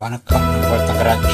வணக்கம் உங்கள் தங்கராஜ்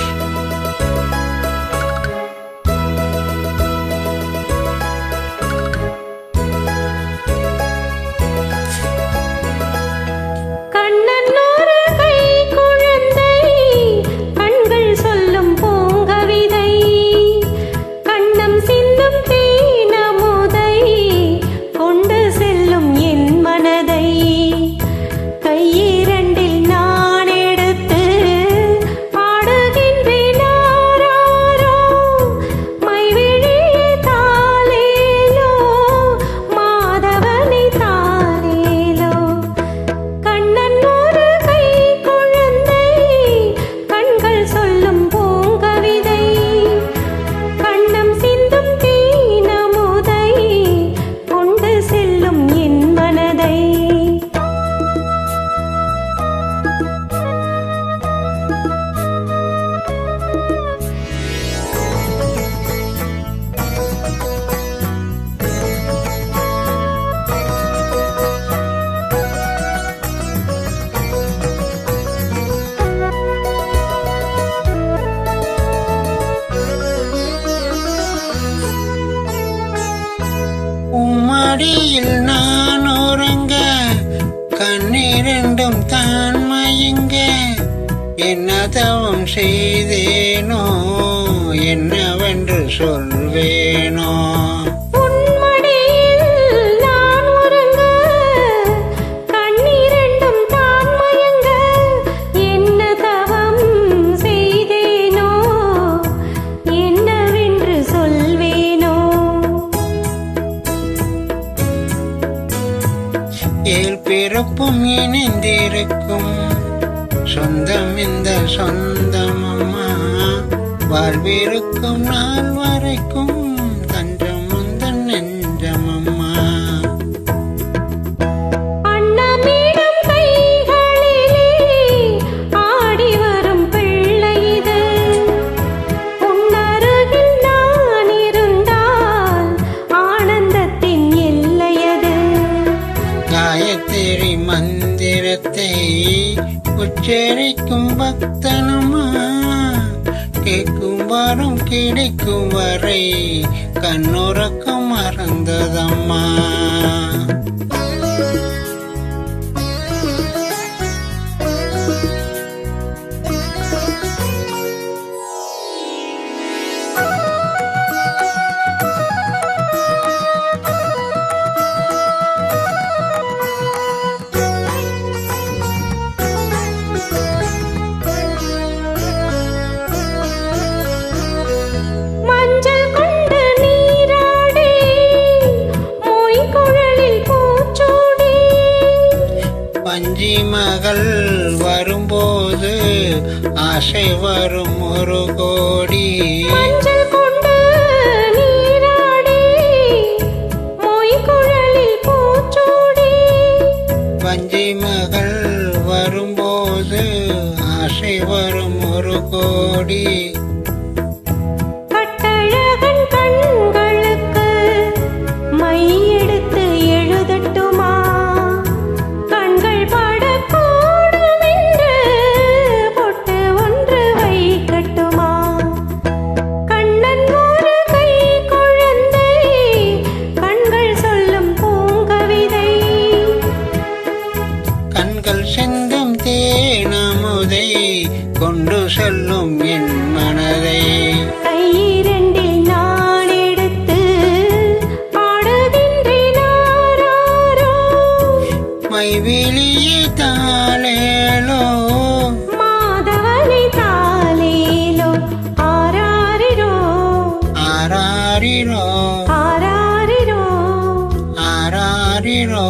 உம்மடியில் நான் உறங்க கண்ணீரெண்டும் தான் மயங்க. என்ன தவம் செய்தேனோ என்னவென்று சொல்வேனோ. பிறப்பும் இணைந்திருக்கும். சொந்தம் இந்த சொந்தம் அம்மா வாழ்விருக்கும் நாள் வரைக்கும் மந்திரத்தை உச்சரிக்கும் பக்தனம்மா கேட்கும் வாரம் கிடைக்கும் வரை கண்ணுறக்கம் மறந்ததம்மா? ஆசை வரும் ஒரு கோடி. பஞ்சி மகள் வரும்போது ஆசை வரும் ஒரு கோடி. கட்டழகன் கண்களுக்கு கண்கள் செந்தும் தேனமுதை கொண்டு செல்லும் என் மனதை. மைவிழியே தாளேலோ மாதவனை தாலேலோ ஆராரிரோ ஆராரிரோ ஆராரிரோ ஆராரிரோ